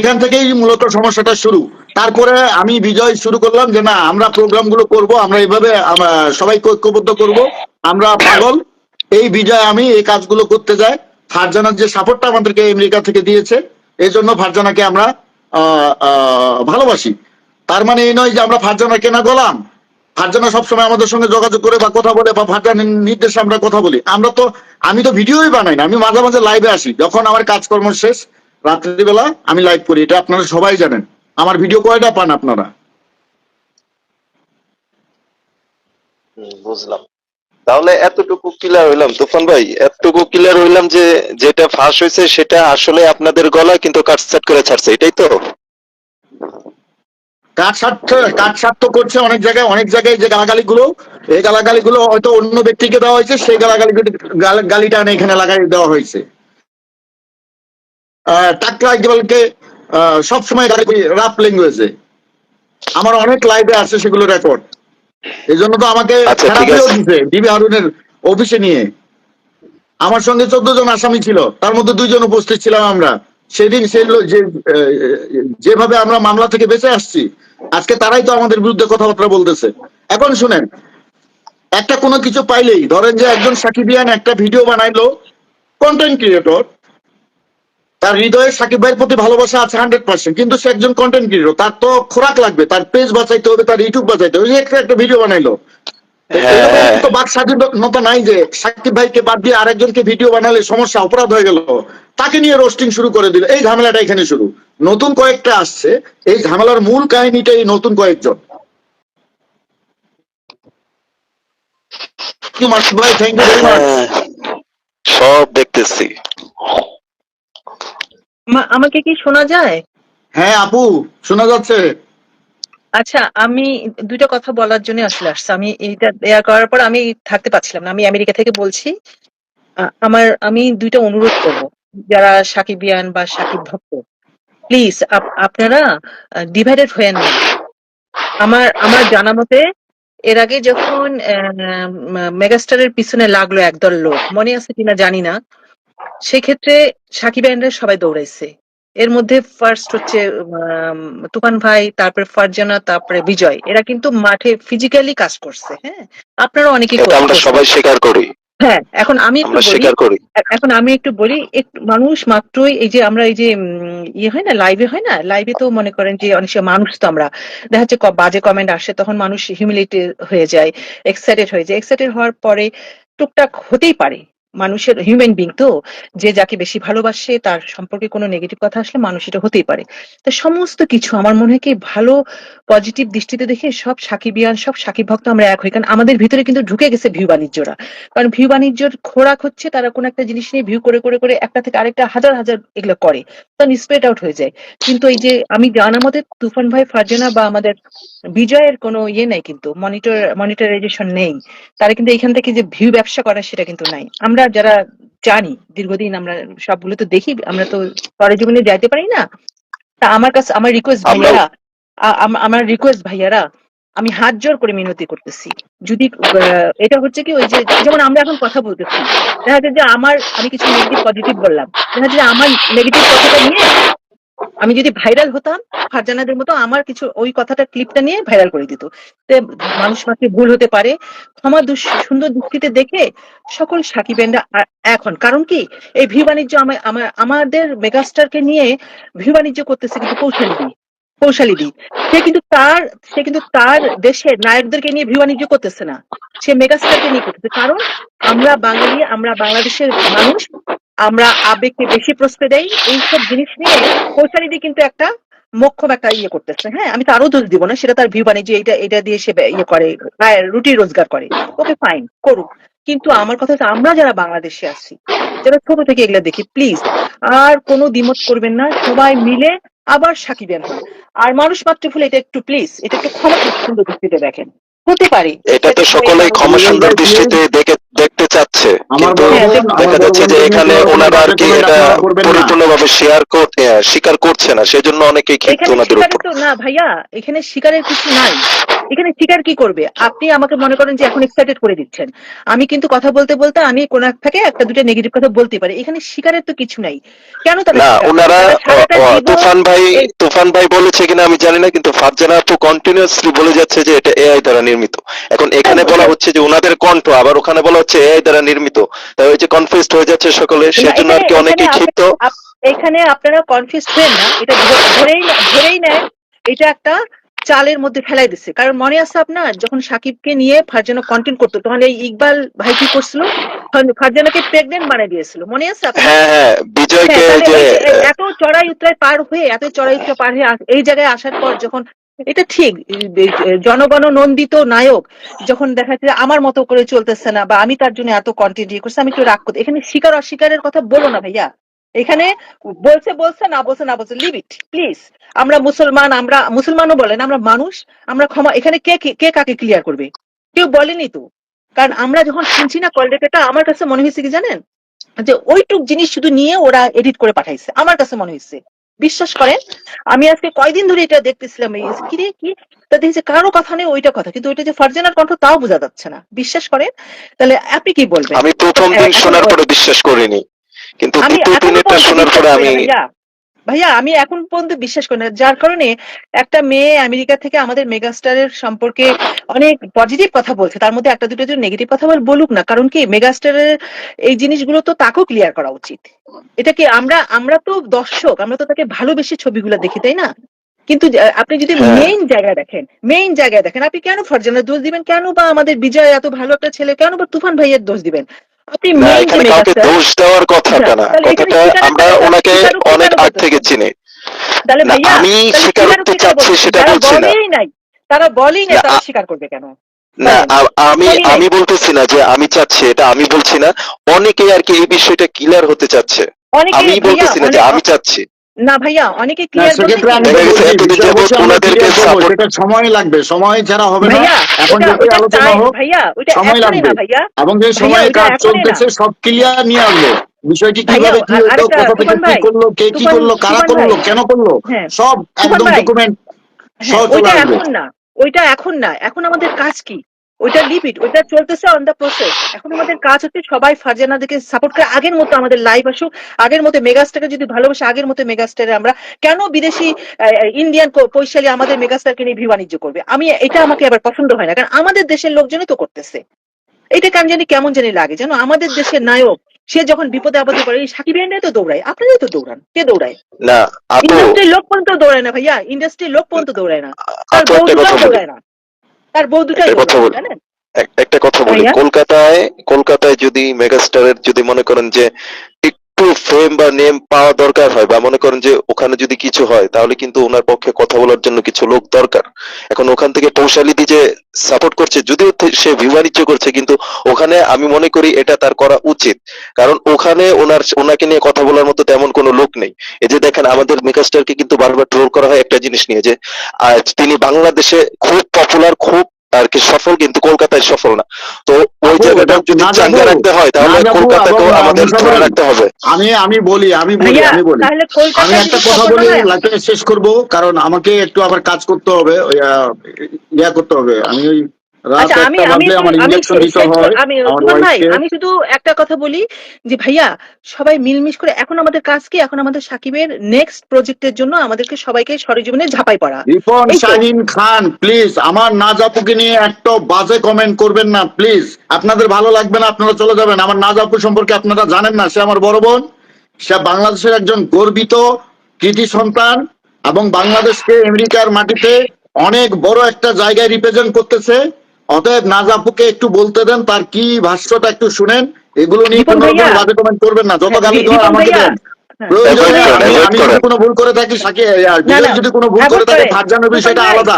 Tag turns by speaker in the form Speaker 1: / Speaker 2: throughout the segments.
Speaker 1: এখান থেকেই মূলত সমস্যাটা শুরু। তারপরে আমি বিজয় শুরু করলাম যে না, আমরা প্রোগ্রামগুলো করব, আমরা এইভাবে সবাইকে ঐক্যবদ্ধ করব, আমরা পাগল। এই বিজয় আমি, এই কাজগুলো করতে যাই। ফারজানার যে সাপোর্টটা আমাদেরকে আমেরিকা থেকে দিয়েছে, এই জন্য ফারজানাকে আমরা ভালোবাসি। তার মানে এই নয় যে আমরা ফারজানাকে কেনা গোলাম। ফারজানা সবসময় আমাদের সঙ্গে যোগাযোগ করে বা কথা বলে বা ফারজানের নির্দেশে আমরা কথা বলি। আমরা তো, আমি তো ভিডিওই বানাই না, আমি মাঝে মাঝে লাইভে আসি। যখন আমার কাজকর্ম শেষ রাত্রিবেলা আমি লাইভ করি এটা আপনারা সবাই জানেন। আমার ভিডিও কয়টা পান আপনারা?
Speaker 2: বুঝলাম। তাহলে এতটুকু ক্লিয়ার হইলাম। তুফান ভাই এতটুকু ক্লিয়ার হইলাম যে যেটা ফাঁস হয়েছে সেটা আসলে আপনাদের গলা কিন্তু কাটসাট করে ছাড়ছে এটাই তো?
Speaker 1: স্বার্থ করছে অনেক জায়গায় অনেক জায়গায় যে গালাগালি গুলো এই গালাগালি গুলো হয়তো অন্য ব্যক্তিকে দেওয়া হয়েছে সেই গালাগালি গালিটা এখানে লাগাই দেওয়া হয়েছে। টাকলা ইকবালকে সবসময় গালি করি রাফ ল্যাঙ্গুয়েজে আমার অনেক লাইভে আছে সেগুলো রেকর্ড এই জন্য তো আমাকে
Speaker 2: আচ্ছা,
Speaker 1: থেরাপিও দিছে ডিবি হারুনের অফিসে নিয়ে। আমার সঙ্গে চোদ্দ জন আসামি ছিল তার মধ্যে দুইজন উপস্থিত ছিলাম আমরা। সেদিন লো- যে যেভাবে আমরা মামলা থেকে বেঁচে আসছি আজকে তারাই তো আমাদের বিরুদ্ধে কথাবার্তা বলতেছে। এখন শুনেন একটা কোনো কিছু পাইলেই ধরেন যে একজন সাকিবিয়ান একটা ভিডিও বানাইলো কন্টেন্ট ক্রিয়েটর তার হৃদয়ে সাকিব ভাইয়ের প্রতি ভালোবাসা আছে হান্ড্রেড পার্সেন্ট কিন্তু সে একজন কন্টেন্ট ক্রিয়েটর তার তো খোরাক লাগবে তার পেজ বাঁচাইতে হবে তার ইউটিউব বাঁচাইতে হবে একটা একটা ভিডিও বানাইলো। এরকম
Speaker 2: হ্যাঁ।
Speaker 1: তো বাক স্বাধীনতা নাই যে সাকিব ভাইকে বাদ দিয়ে আরেকজনকে ভিডিও বানালে সমস্যা অপরাধ হয়ে গেল। তাকে নিয়ে রোস্টিং শুরু করে দিল। এই ঝামেলাটা এখানে শুরু। নতুন কয়েকটা আসছে। এই ঝামেলার মূল কাহিনীটাই নতুন কয়েকজন। থ্যাংক ইউ ভেরি মাচ
Speaker 2: সব দেখতেছি।
Speaker 3: আমাকে কি শোনা যায়?
Speaker 1: হ্যাঁ আপু শোনা যাচ্ছে।
Speaker 3: আচ্ছা আমি দুইটা কথা বলার জন্য আসলে আসছে। আমি এইটা দেয়া করার পর আমি থাকতে পারছিলাম না। আমি আমেরিকা থেকে বলছি আমার আমি দুইটা অনুরোধ করব যারা সাকিব সাকিবিয়ান বা সাকিব ভক্ত। প্লিজ আপনারা ডিভাইডেড হয়েন না আমার আমার জানা মতে এর আগে যখন মেগাস্টারের পিছনে লাগল একদল লোক মনে আছে কিনা জানি না সেক্ষেত্রে সাকিবিয়ানরা সবাই দৌড়াইছে। এর মধ্যে ফার্স্ট হচ্ছে তুফান ভাই তারপরে ফারজানা তারপরে বিজয়। এরা কিন্তু মাঠে ফিজিক্যালি কাজ করছে হ্যাঁ? আপনারা
Speaker 2: অনেকে আমরা সবাই স্বীকার করি।
Speaker 3: হ্যাঁ এখন আমি একটু বলি এখন আমি একটু বলি মানুষ মাত্রই এই যে আমরা এই যে ইয়ে হয় না লাইভে হয় না? লাইভে তো মনে করেন যে অনেক সময় মানুষ তো আমরা দেখা যাচ্ছে বাজে কমেন্ট আসে তখন মানুষ হিউমিলিটি হয়ে যায় এক্সাইটেড হয়ে যায়। এক্সাইটেড হওয়ার পরে টুকটাক হতেই পারে মানুষের হিউম্যান বিং তো, যে যাকে বেশি ভালোবাসে তার সম্পর্কে কোনো নেগেটিভ কথা আসলে মানুষ এটা হতেই পারে। তো সমস্ত কিছু আমার মনে হয় কি ভালো পজিটিভ দৃষ্টিতে দেখে সব সাকিবিয়ান, সব সাকিব ভক্ত আমরা এক হই। কারণ আমাদের ভিতরে কিন্তু ঢুকে গেছে ভিউ বাণিজ্যরা। কারণ ভিউ বাণিজ্যর খোরাক হচ্ছে তারা কোনো একটা জিনিস নিয়ে ভিউ করে করে করে একটা থেকে আরেকটা হাজার হাজার এগুলো করে। তখন স্প্রেড আউট হয়ে যায়। কিন্তু এই যে আমি জানা মতে তুফান ভাই, ফারজানা বা আমাদের বিজয়ের কোনো ইয়ে নাই কিন্তু মনিটর মনিটরাইজেশন নেই। তারা কিন্তু এখান থেকে যে ভিউ ব্যবসা করা সেটা কিন্তু নাই। আমরা যারা জানি দীর্ঘদিন আমরা সবগুলো তো দেখি আমরা তো সরেজমিনে যাইতে পারি না। তা আমার কাছে আমার রিকোয়েস্ট
Speaker 2: আমরা-
Speaker 3: ভাইয়ারা আমার রিকোয়েস্ট ভাইয়ারা আমি হাত জোর করে মিনতি করতেছি। যদি এটা হচ্ছে কি ওই যে যেমন আমরা এখন কথা বলতেছি দেখা যাচ্ছে যে আমার আমি কিছু নেগেটিভ পজিটিভ বললাম। দেখা যাচ্ছে যে আমার নেগেটিভ কথাটা নিয়ে আমি যদি ভাইরাল হতাম, ফারজানাদের মতো আমার কিছু ওই কথাটা ক্লিপটা নিয়ে ভাইরাল করে দিত। মানুষ মাত্র ভুল হতে পারে। ক্ষমা সুন্দর দৃষ্টিতে দেখে সকল সাকিবেনরা এখন কারণ কি? এই ভিউ বাণিজ্য আমা- আমা- আমাদের মেগাস্টারকে নিয়ে ভিউ বাণিজ্য করতেছে কিন্তু কৌশলী দি কৌশলী দি সে কিন্তু তার, সে কিন্তু তার দেশের নায়কদেরকে নিয়ে ভিউ বাণিজ্য করতেছে না। সে মেগাস্টারকে নিয়ে করতেছে। কারণ আমরা বাঙালি, আমরা বাংলাদেশের মানুষ আমরা আবেগকে বেশি প্রশ্রয় দেই, এইসব জিনিস নিয়ে কৌশালীদি কিন্তু একটা মক্ষম একটা ইয়ে করতেছে। হ্যাঁ আমি তারও দোষ দিব না, সেটা তার ভিউ বাণিজ্য এটা এটা দিয়ে সে ইয়ে করে রুটি রোজগার করে। ওকে ফাইন করুক। কিন্তু আমার কথা হচ্ছে, আমরা যারা বাংলাদেশে আছি, যারা ছোট থেকে এগুলো দেখি প্লিজ আর কোনো দ্বিমত করবেন না, সবাই মিলে আবার সাকিবেন। আর মানুষ মাত্র ফুলে এটা একটু প্লিজ এটা একটু ক্ষমা সুন্দর দৃষ্টিতে দেখেন। হতে পারে।
Speaker 2: এটা তো সকলেই ক্ষমা সুন্দর দৃষ্টিতে দেখে দেখতে চাচ্ছে। কিন্তু দেখা যাচ্ছে যে এখানে ওনারা আর কি এটা। পরিপূর্ণভাবে শেয়ার করতে স্বীকার করছে না সেজন্য অনেকেই ক্ষিপ্ত ওনাদের উপর।
Speaker 3: না ভাইয়া এখানে শিকারের কিছু নাই। এখানে শিকার কি করবে? আপনি আমাকে মনে করেন যে এখন এক্সাইটেড করে দিচ্ছেন। আমি কিন্তু কথা বলতে বলতে আমি কোন এক থেকে একটা দুটো নেগেটিভ কথা বলতে পারি। এখানে শিকারের তো কিছু নাই। কেন তারা
Speaker 2: না ওনারা তুফান ভাই তুফান ভাই বলেছে কিনা আমি জানি না কিন্তু ফারজানা আপু কন্টিনিউয়াসলি বলে যাচ্ছে যে এটা এআই দ্বারা নির্মিত। এখন এখানে বলা
Speaker 3: হ্যাঁ।
Speaker 2: হচ্ছে যে ওনাদের কণ্ঠ আবার ওখানে বলা হচ্ছে এআই দ্বারা নির্মিত। তাই ওই যে কনফিউজড হয়ে যাচ্ছে সকলে সেজন্য আর কি অনেকেই ক্ষিপ্ত।
Speaker 3: এখানে আপনারা কনফিউজ হবেন না এটা ধরেই ধরেই নেয় এটা একটা চালের মধ্যে ফেলাই দিচ্ছে কারণ মনে আছে আপনার যখন সাকিবকে নিয়ে ফারজানা কন্টেন্ট করতো তখন এই ইকবাল ভাই কি করছিল? ফারজানাকে প্রেগনেন্ট বানিয়ে দিয়েছিল। মনে আছে আপনার?
Speaker 2: হ্যাঁ হ্যাঁ বিজয়কে যে
Speaker 3: এত চড়াই উত্তরায় পার হয়ে এত চড়াই উত্তরায় পার হয়ে এই জায়গায় আসার পর যখন এটা ঠিক। জনগণ নন্দিত নায়ক, যখন দেখা যাচ্ছে আমার মতো করে চলতেছে না বা আমি তার জন্য এত কন্টেন্ট ইয়ে করছি, আমি একটু রাগ করতে এখানে স্বীকার অস্বীকারের কথা বলো না ভাইয়া। এখানে বলছে বলছে, না বলছে না বলছে লিভ ইট প্লিজ আমরা মুসলমান, আমরা মুসলমানও বলেন, আমরা মানুষ, আমরা ক্ষমা, এখানে কে, কে- কাকে ক্লিয়ার করবে? কেউ বলেনি তো। কারণ আমরা যখন শুনছি না কল আমার কাছে মনে হয়েছে কি জানেন? যে ওইটুক জিনিস শুধু নিয়ে ওরা এডিট করে পাঠাইছে। আমার কাছে মনে হয়েছে। বিশ্বাস করেন? আমি আজকে কয়দিন ধরে এটা দেখতেছিলাম এই স্ক্রিনে কি? তা দেখছি কারও কথা নেই ওইটা কথা। কিন্তু ওইটা যে ফারজানার কণ্ঠ তাও বোঝা যাচ্ছে না। বিশ্বাস করেন? তাহলে আপনি কি বলবেন?
Speaker 2: আমি প্রথম দিন শোনার পরে বিশ্বাস করিনি। কিন্তু দ্বিতীয় দিন এটা শোনার পরে আমি
Speaker 3: ভাইয়া আমি এখন পর্যন্ত বিশ্বাস করি না। যার কারণে একটা মেয়ে আমেরিকা থেকে আমাদের মেগাস্টারের সম্পর্কে অনেক পজিটিভ কথা বলছে। তার মধ্যে একটা দুটো যদি নেগেটিভ কথা বল বলুক না কারণ কি মেগাস্টারের এই জিনিসগুলো তো তাকেও ক্লিয়ার করা উচিত। এটা কি আমরা আমরা তো দর্শক আমরা তো তাকে ভালোবেসে ছবিগুলো দেখি তাই না? কিন্তু আপনি যদি
Speaker 2: হ্যাঁ।
Speaker 3: মেইন জায়গায় দেখেন মেইন জায়গায় দেখেন আপনি কেন ফারজানের দোষ দিবেন? কেন বা আমাদের বিজয় এত ভালো একটা ছেলে কেন বা তুফান ভাইয়ের দোষ দিবেন?
Speaker 2: এখানে কাউকে দোষ দেওয়ার কথাটা না কথাটা আমরা ওনাকে অনেক আগ থেকে চিনি। আমি
Speaker 3: স্বীকার
Speaker 2: স্বীকারোক্তি চাচ্ছি সেটা বলছি না।
Speaker 3: তারা বলেই
Speaker 2: না,
Speaker 3: তারা স্বীকার করবে কেন?
Speaker 2: না আমি আমি বলতেছি না যে আমি চাচ্ছি এটা আমি বলছি না। অনেকেই আর কি এই বিষয়টা ক্লিয়ার হতে চাচ্ছে।
Speaker 3: অনেকে
Speaker 2: আমি বলতেছি না যে আমি চাচ্ছি।
Speaker 3: না ভাইয়া অনেকে ক্লিয়ার
Speaker 1: সেটা সময় লাগবে সময় ছাড়া হবে না। এখন
Speaker 3: ওটা
Speaker 1: আলোচনা হোক সময় লাগবে। এবং যে
Speaker 3: ভাইয়া,
Speaker 1: কাজ চলতেছে সব ক্লিয়ার নিয়ে আসব। বিষয়টি কীভাবে কি হলো কোথা থেকে কি করল কে কি করল কারা করল কেন করল
Speaker 3: হ্যাঁ,
Speaker 1: সব একদম ডকুমেন্ট
Speaker 3: হ্যাঁ,
Speaker 1: চলে
Speaker 3: ওইটা
Speaker 1: আসবে।
Speaker 3: এখন না ওইটা এখন না এখন আমাদের কাজ কি? ওইটা লিপিট ওইটা চলতেছে অন দা প্রসেস এখন আমাদের কাজ হচ্ছে সবাই ফারজানাদেরকে সাপোর্ট করে আগের মতো আমাদের লাইভ আসুক আগের মতো মেগাস্টারকে যদি ভালোবাসে আগের মতো মেগাস্টারে আমরা কেন বিদেশি ইন্ডিয়ান পৈশালী আমাদের মেগাস্টারকে নিয়ে ভি বাণিজ্য করবে? আমি এটা আমাকে আবার পছন্দ হয় না কারণ আমাদের দেশের লোকজনই তো করতেছে। এটা কেন জানি কেমন জানি লাগে জানো আমাদের দেশের নায়ক সে যখন বিপদে আপদে পড়ে এই সাকিব এন্ডাই তো দৌড়ায় আপনারাই তো দৌড়ান কে দৌড়ায়?
Speaker 2: না
Speaker 3: ইন্ডাস্ট্রির লোক পর্যন্ত দৌড়ায় না ভাইয়া ইন্ডাস্ট্রির লোক পর্যন্ত দৌড়ায় না। তার দুটাও দৌড়ায় না। তার বউ দুটাই
Speaker 2: একটা কথা বলি।
Speaker 3: জানেন?
Speaker 2: একটা কথা বলি। কলকাতায় কলকাতায় যদি মেগাস্টারের যদি মনে করেন যে একটু ফেম বা নেম পাওয়া দরকার হয়, বা মনে করেন যে ওখানে যদি কিছু হয়, তাহলে কিন্তু ওনার পক্ষে কথা বলার জন্য কিছু লোক দরকার। এখন ওখান থেকে পৌশালিদি যে সাপোর্ট করছে, যদিও সে বিবাণিজ্য করছে, কিন্তু ওখানে আমি মনে করি এটা তার করা উচিত। কারণ ওখানে ওনার, ওনাকে নিয়ে কথা বলার মতো তেমন কোনো লোক নেই। এই যে দেখেন, আমাদের মেগাস্টারকে কিন্তু বারবার ট্রোল করা হয় একটা জিনিস নিয়ে যে তিনি বাংলাদেশে খুব পপুলার খুব আর কি সফল কিন্তু কলকাতায় সফল না। তো ওই জায়গাটা যদি চাঙ্গা রাখতে হয় তাহলে
Speaker 1: কলকাতাকে
Speaker 2: কলকাতাকেও আমাদের ধরে রাখতে হবে।
Speaker 1: আমি আমি বলি আমি বলি আমি বলি।
Speaker 3: তাহলে
Speaker 1: আমি একটা কথা বলি লাইফে শেষ করব কারণ আমাকে একটু আবার কাজ করতে হবে আহ, ইয়া করতে হবে। আমি ওই
Speaker 3: আচ্ছা আমি ভাই শুধু একটা কথা বলি যে ভাইয়া সবাই মিলমিশ করে এখন আমাদের কাজ কি? এখন আমাদের সাকিবের নেক্সট প্রজেক্টের জন্য আমাদেরকে সবাইকে সরেজমিনে ঝাঁপাই পড়া।
Speaker 1: রিপন শাহিন খান প্লিজ আমার নাজাপুকে নিয়ে একটা বাজে কমেন্ট করবেন না প্লিজ আপনাদের ভালো লাগবে না আপনারা চলে যাবেন। আমার না নাজাপু সম্পর্কে আপনারা জানেন না সে আমার বড় বোন। সে বাংলাদেশের একজন গর্বিত কৃতি সন্তান এবং বাংলাদেশকে আমেরিকার মাটিতে অনেক বড় একটা জায়গায় রিপ্রেজেন্ট করতেছে। অতএব নাজাপুকে একটু বলতে দেন তার কি ভাষ্যটা একটু শুনেন। এগুলো নিয়ে কোনো রকম বাজে কমেন্ট করবেন না। যত
Speaker 3: হ্যাঁ,
Speaker 1: গালি
Speaker 3: রিপন
Speaker 1: আমাকে দেন।
Speaker 3: হ্যাঁ।
Speaker 1: প্রয়োজনে আমি। যদি কোনো ভুল করে থাকি সাকি আর
Speaker 3: না,
Speaker 1: বিজয়
Speaker 3: না,
Speaker 1: যদি কোনো ভুল করে থাকে ফারজানের বিষয়টা আলাদা।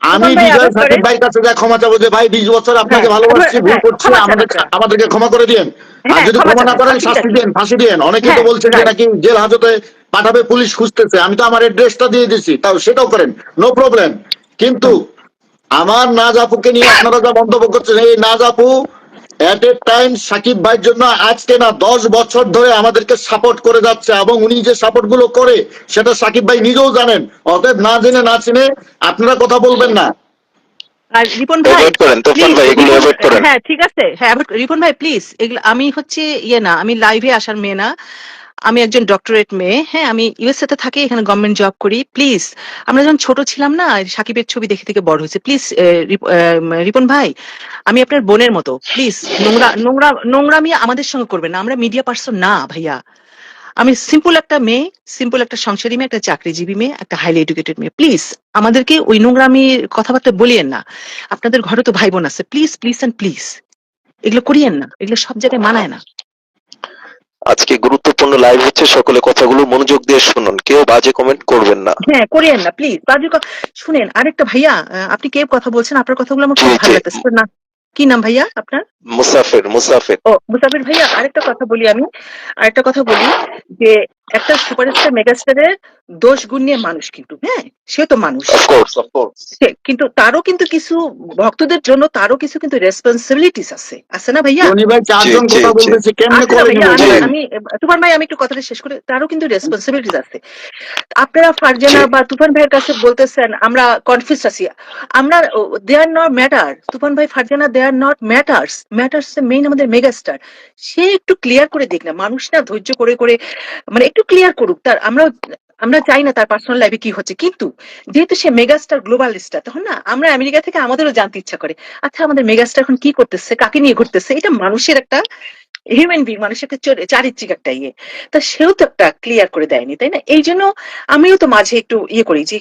Speaker 1: আমি বিজয় সাকিব। ভাইয়ের কাছে যা ক্ষমা চাবো যে ভাই বিশ বছর আপনাকে
Speaker 3: হ্যাঁ,
Speaker 1: ভালোবাসছি ভুল করছি আমাদের আমাদেরকে ক্ষমা করে দিন আর যদি
Speaker 3: ক্ষমা
Speaker 1: না করেন শাস্তি। দিন ফাঁসি দিন। অনেকেই তো বলছেন যে নাকি জেল হাজতে পাঠাবে পুলিশ খুঁজতেছে। আমি তো আমার এড্রেসটা দিয়ে দিছি তাও সেটাও করেন। নো প্রবলেম কিন্তু আমার নাজ আপুকে নিয়ে আপনারা যা মন্তব্য করছেন এই নাজ আপু এট এ টাইম সাকিব ভাইয়ের জন্য আজকে না দশ বছর ধরে আমাদেরকে সাপোর্ট করে যাচ্ছে এবং উনি যে সাপোর্টগুলো করে সেটা সাকিব ভাই নিজেও জানেন। অতএব না জেনে না চিনে আপনারা কথা বলবেন না।
Speaker 3: হ্যাঁ ঠিক আছে। হ্যাঁ রিপন ভাই প্লিজ এগুলো আমি হচ্ছে ইয়ে না আমি লাইভে আসার মেয়ে না। আমি একজন ডক্টরেট মেয়ে হ্যাঁ আমি ইউএসএ তে থাকি, এখানে গভর্নমেন্ট জব করি। প্লিজ আমরা যখন ছোট ছিলাম না, সাকিবের ছবি দেখে থেকে বড় হয়েছে। প্লিজ রিপন ভাই, আমি আপনার বোনের মতো। প্লিজ নোংরা নোংরা, নোংরামি আমাদের সঙ্গে করবেন না। আমরা মিডিয়া পার্সন না, ভাইয়া। আমি সিম্পল একটা মেয়ে সিম্পল একটা সংসারী মেয়ে, একটা চাকরিজীবী মেয়ে, একটা হাইলি এডুকেটেড মেয়ে। প্লিজ আমাদেরকে ওই নোংরামির কথাবার্তা বলিয়েন না। আপনাদের ঘরে তো ভাই বোন আছে। প্লিজ প্লিজ এন্ড প্লিজ এগুলো করিয়েন না। এগুলো সব জায়গায় মানায় না।
Speaker 2: আজকে গুরুত্বপূর্ণ লাইভ হচ্ছে সকলে কথাগুলো মনোযোগ দিয়ে শুনুন। কেউ বাজে কমেন্ট করবেন না।
Speaker 3: হ্যাঁ করিয়েন না প্লিজ বাজে শুনেন আরেকটা ভাইয়া আপনি কে কথা বলছেন? আপনার কথাগুলো আমার খুব ভালো লাগতেছে। না কি নাম ভাইয়া আপনার?
Speaker 2: মুসাফির মুসাফির।
Speaker 3: ও মুসাফির ভাইয়া আরেকটা কথা বলি আমি। আরেকটা কথা বলি যে একটা সুপারস্টার মেগাস্টারের দোষ গুণ নিয়ে মানুষ কিন্তু হ্যাঁ সে তো মানুষ। কিন্তু তারও কিন্তু কিছু ভক্তদের জন্য তারও কিছু কিন্তু রেসপন্সিবিলিটিস আছে। আছে না ভাইয়া? আমি। তুফান ভাই আমি একটু কথাটা শেষ করে। তারও কিন্তু রেসপন্সিবিলিটিস আছে। আপনারা ফারজানা বা তুফান ভাইয়ের কাছে বলতেছেন আমরা কনফিউজ আছি। আমরা দে আর নট ম্যাটার তুফান ভাই Farzana they are not matters matters main আমাদের মেগাস্টার সে একটু ক্লিয়ার করে দিক না। মানুষ না ধৈর্য করে করে মানে একটু ক্লিয়ার করুক। তার আমরা আমরা চাই না তার পার্সোনাল লাইফে কি হচ্ছে। কিন্তু যেহেতু সে মেগাস্টার গ্লোবাল স্টার তখন না আমরা আমেরিকা থেকে আমাদেরও জানতে ইচ্ছা করে আচ্ছা আমাদের মেগাস্টার এখন কি করতেছে, কাকে নিয়ে ঘুরতেছে, এটা মানুষের একটা হিউম্যান বিং মানুষের একটা চারিত্রিক একটা ইয়ে। তা সেও তো একটা ক্লিয়ার করে দেয়নি, তাই না? এই জন্য আমিও তো মাঝে একটু ইয়ে করি যে